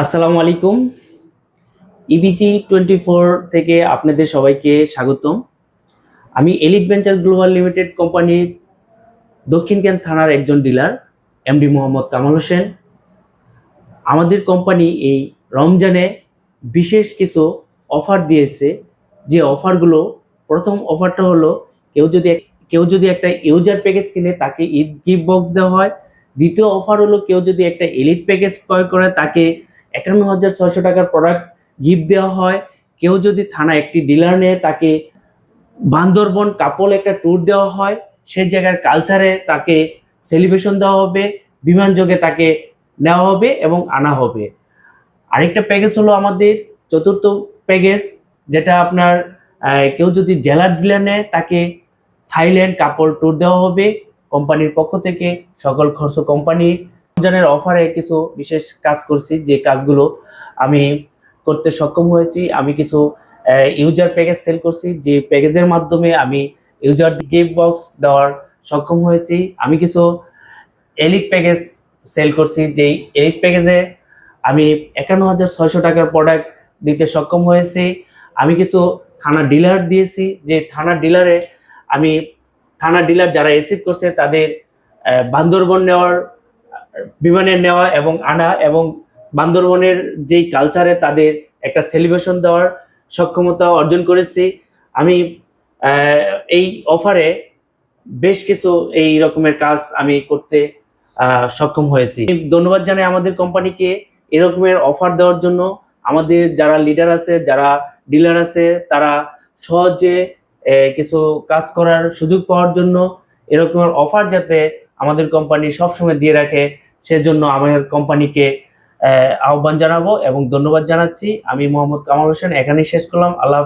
আসসালামু আলাইকুম। ইবিজি twenty four থেকে আপনাদের সবাইকে স্বাগতম। আমি এলিট ভেঞ্চার গ্লোবাল লিমিটেড কোম্পানির দক্ষিণ ক্যান থানার একজন ডিলার এমডি মোহাম্মদ কামাল হোসেন। আমাদের কোম্পানি এই রমজানে বিশেষ কিছু অফার দিয়েছে। যে অফারগুলো প্রথম অফারটা হলো, কেউ যদি কেউ যদি একটা ইউজার প্যাকেজ কিনে, তাকে ঈদ গিফট বক্স দেওয়া হয়। দ্বিতীয় অফার হলো, কেউ যদি একটা এলিট প্যাকেজ ক্রয় করে, তাকে একান্ন হাজার ছয়শো টাকার প্রোডাক্ট গিফট দেওয়া হয়। কেউ যদি থানা একটি ডিলার নেয় তাকে বান্দরবন কাপল একটা ট্যুর দেওয়া হয় সেই জায়গার কালচারে তাকে সেলিব্রেশন দেওয়া হবে, বিমান যোগে তাকে নেওয়া হবে এবং আনা হবে। আরেকটা প্যাকেজ হলো আমাদের চতুর্থ প্যাকেজ যেটা আপনার কেউ যদি জেলা ডিলার নেয় তাকে থাইল্যান্ড কাপল ট্যুর দেওয়া হবে, কোম্পানির পক্ষ থেকে, সকল খরচ কোম্পানি রমজানের অফারে কিছু বিশেষ কাজ করছি, যে কাজগুলো আমি করতে সক্ষম হয়েছি। আমি কিছু ইউজার প্যাকেজ সেল করছি, যে প্যাকেজের মাধ্যমে আমি ইউজার গিফট বক্স দেওয়ার সক্ষম হয়েছি। আমি কিছু এলিট প্যাকেজ সেল করছি যেই এলিট প্যাকেজে আমি একান্ন হাজার ছয়শো টাকার প্রোডাক্ট দিতে সক্ষম হয়েছি। আমি কিছু থানা ডিলার দিয়েছি, যে থানা ডিলারে আমি, থানা ডিলার যারা রিসিভ করছে, তাদের বান্দরবন নেওয়ার বিমানের নেওয়া এবং আনা এবং বান্দরবনের যেই কালচারে তাদের একটা সেলিব্রেশন দেওয়ার সক্ষমতা অর্জন করেছি। আমি এই অফারে বেশ কিছু এই রকমের কাজ আমি করতে সক্ষম হয়েছি। ধন্যবাদ জানাই আমাদের কোম্পানিকে এরকমের অফার দেওয়ার জন্য। আমাদের যারা লিডার আছে, যারা ডিলার আছে, তারা সহজে কিছু কাজ করার সুযোগ পাওয়ার জন্য এরকমের অফার যাতে আমাদের কোম্পানি সবসময় দিয়ে রাখে। সেজন্য আমার কোম্পানিকে আহ, আহ্বান জানাব এবং ধন্যবাদ জানাচ্ছি আমি মোহাম্মদ কামাল হোসেন এখানেই শেষ করলাম আল্লাহ।